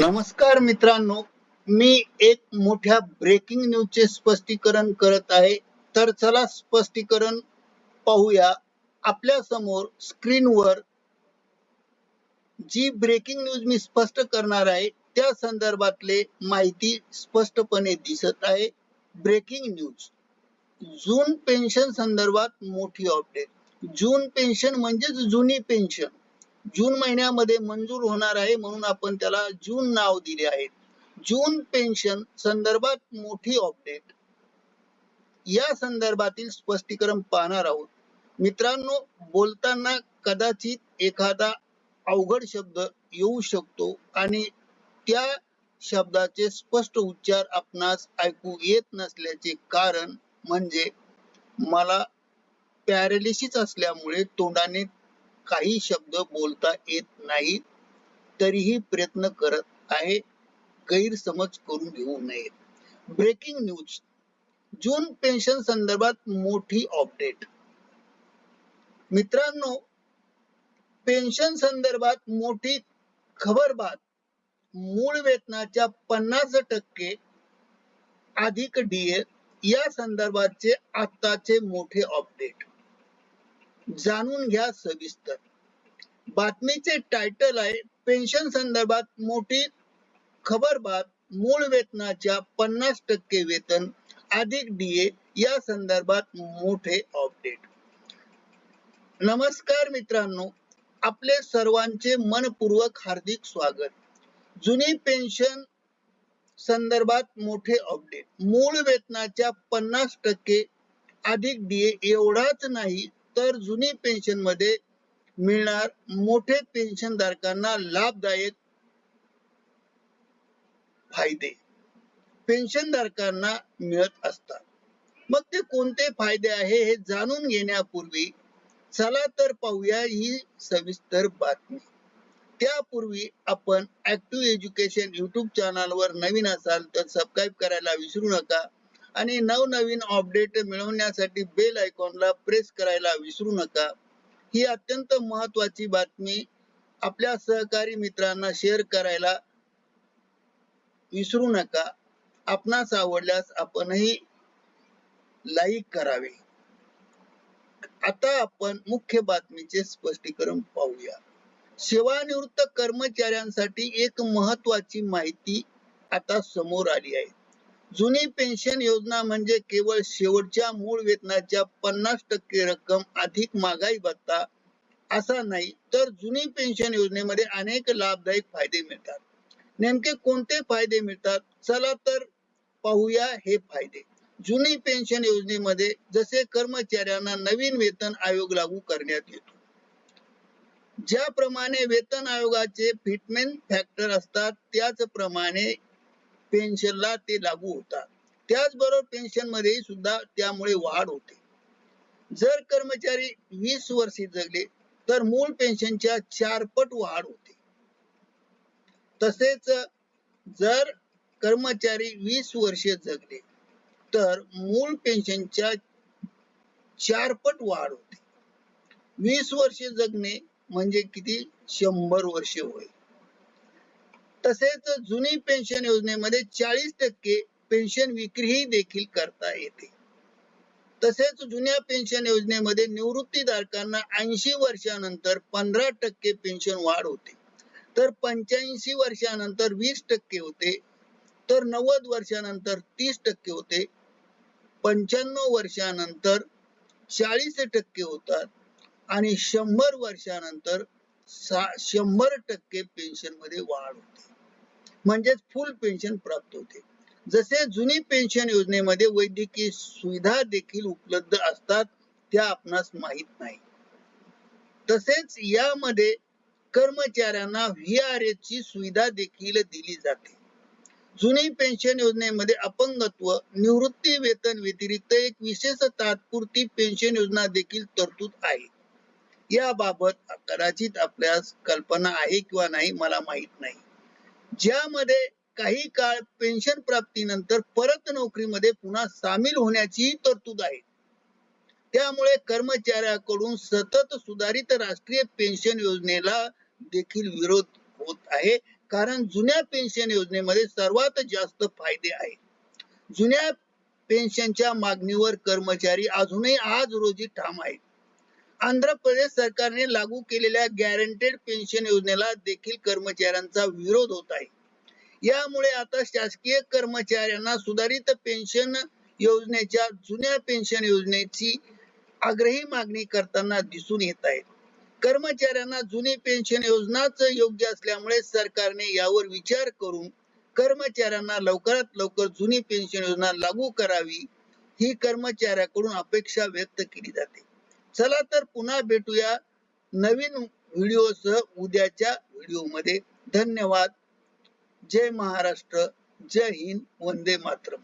नमस्कार मित्रांनो मी एक मोठ्या ब्रेकिंग न्यूजचे स्पष्टीकरण करत आहे. तर चला स्पष्टीकरण पाहूया. आपल्यासमोर स्क्रीनवर जी ब्रेकिंग न्यूज मी स्पष्ट करणार आहे त्या संदर्भातले माहिती स्पष्टपणे दिसत आहे. ब्रेकिंग न्यूज जून पेन्शन संदर्भात मोठी अपडेट जून पेन्शन म्हणजेच जुनी पेन्शन जून महिन्यामध्ये मंजूर होणार आहे म्हणून आपण त्याला जून नाव दिले आहे. जून पेन्शन संदर्भात मोठी अपडेट या संदर्भातील स्पष्टीकरण पाहणार आहोत. मित्रांनो बोलताना कदाचित एखादा अवघड शब्द येऊ शकतो आणि त्या शब्दाचे स्पष्ट उच्चार आपणास ऐकू येत नसल्याचे कारण म्हणजे मला पॅरालिसिस असल्यामुळे तोंडाने काही शब्द बोलता येत नाही तरीही प्रयत्न करत आहे गैरसमज करून घेऊ नये ब्रेकिंग न्यूज जून पेन्शन संदर्भात मोठी अपडेट मित्रांनो पेन्शन संदर्भात मोठी खबरबात. मूळ वेतनाच्या पन्नास टक्के अधिक डीए या संदर्भाचे आताचे मोठे अपडेट जाणून घ्या सविस्तर. बातमीचे टायटल आहे पेन्शन संदर्भात मोठी खबरबात मूळ वेतनाच्या पन्नास टक्के वेतन अधिक डीए या संदर्भात मोठे अपडेट नमस्कार मित्रांनो आपले सर्वांचे मनपूर्वक हार्दिक स्वागत. जुनी पेन्शन संदर्भात मोठे अपडेट मूळ वेतनाच्या पन्नास टक्के अधिक डीए एवढाच नाही तर जुनी पेन्शनमध्ये मिळणार मोठे पेन्शन धारकांना लाभदायक फायदे. पेन्शन धारकांना मिळत असतात. मग ते कोणते फायदे आहे हे जाणून घेण्यापूर्वी चला तर पाहूया ही सविस्तर बातमी. त्यापूर्वी आपण ऍक्टिव्ह एज्युकेशन युट्यूब चॅनलवर नवीन असाल तर सबस्क्राईब करायला विसरू नका. आणि नवनवीन अपडेट मिळवण्यासाठी बेल आयकॉनला प्रेस करायला विसरू नका. ही अत्यंत महत्वाची बातमी आपल्या सहकारी मित्रांना शेअर करायला विसरू नका. आपणास आवडल्यास आपणही लाईक करावे. आता आपण मुख्य बातमीचे स्पष्टीकरण पाहूया. सेवानिवृत्त कर्मचाऱ्यांसाठी एक महत्वाची माहिती आता समोर आली आहे. जुनी पेन्शन योजना म्हणजे केवळ शेवटच्या मूळ वेतनाच्या पन्नास टक्के रक्कम अधिक महागाई भत्ता असा नाही तर जुनी पेन्शन योजनेमध्ये अनेक लाभदायक फायदे मिळतात. नेमके कोणते फायदे मिळतात? चला तर पाहूया हे फायदे. जुनी पेन्शन योजनेमध्ये जसे कर्मचाऱ्यांना नवीन वेतन आयोग लागू करण्यात येतो. ज्याप्रमाणे वेतन आयोगाचे फिटमेंट फॅक्टर असतात त्याचप्रमाणे पेन्शनला ते लागू होतात. त्याचबरोबर पेन्शनमध्ये सुद्धा त्यामुळे वाढ होते. जर कर्मचारी वीस वर्षे जगले तर मूळ पेन्शनच्या चार पट वाढ होते. तसेच जर कर्मचारी वीस वर्षे जगले तर मूळ पेन्शनच्या चार पट वाढ होते. वीस वर्षे जगणे म्हणजे किती? शंभर वर्षे होय. तसेच जुनी पेन्शन योजनेमध्ये चाळीस टक्के पेन्शन विक्रीही देखील करता येते. तसेच जुन्या पेन्शन योजनेमध्ये निवृत्तीधारकांना ऐंशी वर्षानंतर पंधरा टक्के पेन्शन वाढ होते. तर पंच्याऐंशी वर्षानंतर वीस टक्के होते. तर नव्वद वर्षानंतर तीस टक्के होते. पंच्याण्णव वर्षानंतर चाळीस टक्के होतात. आणि शंभर वर्षानंतर शंभर टक्के पेन्शनमध्ये वाढ होते. म्हणजेच फुल पेन्शन प्राप्त होते. जसे जुनी पेन्शन योजनेमध्ये वैद्यकीय सुविधा देखील उपलब्ध असतात त्या आपणास माहीत नाही. तसेच यामध्ये कर्मचाऱ्यांना व्ही आर एस ची सुविधा देखील दिली जाते. जुनी पेन्शन योजनेमध्ये अपंगत्व निवृत्ती वेतन व्यतिरिक्त एक विशेष तात्पुरती पेन्शन योजना देखील तरतूद आहे. याबाबत कदाचित आपल्यास कल्पना आहे किंवा नाही मला माहीत नाही. ज्यामध्ये काही काळ पेन्शन प्राप्तीनंतर परत नोकरीमध्ये पुन्हा सामील होण्याची तरतूद आहे. त्यामुळे कर्मचाऱ्याकडून सतत सुधारित राष्ट्रीय पेन्शन योजनेला देखील विरोध होत आहे. कारण जुन्या पेन्शन योजनेमध्ये सर्वात जास्त फायदे आहेत. जुन्या पेन्शनच्या मागणीवर कर्मचारी अजूनही आज रोजी ठाम आहेत. आंध्र प्रदेश सरकारने लागू केलेल्या गॅरंटेड पेन्शन योजनेला देखील कर्मचाऱ्यांचा विरोध होत आहे. यामुळे आता शासकीय कर्मचाऱ्यांना सुधारित पेन्शन योजनेच्या जुन्या पेन्शन योजनेची आग्रही मागणी करताना दिसून येत आहे. कर्मचाऱ्यांना जुनी पेन्शन योजनाच योग्य असल्यामुळे सरकारने यावर विचार करून कर्मचाऱ्यांना लवकरात लवकर जुनी पेन्शन योजना लागू करावी ही कर्मचाऱ्याकडून अपेक्षा व्यक्त केली जाते. चला तर पुन्हा भेटूया नवीन व्हिडिओसह उद्याच्या व्हिडिओमध्ये. धन्यवाद. जय महाराष्ट्र. जय हिंद. वंदे मातरम.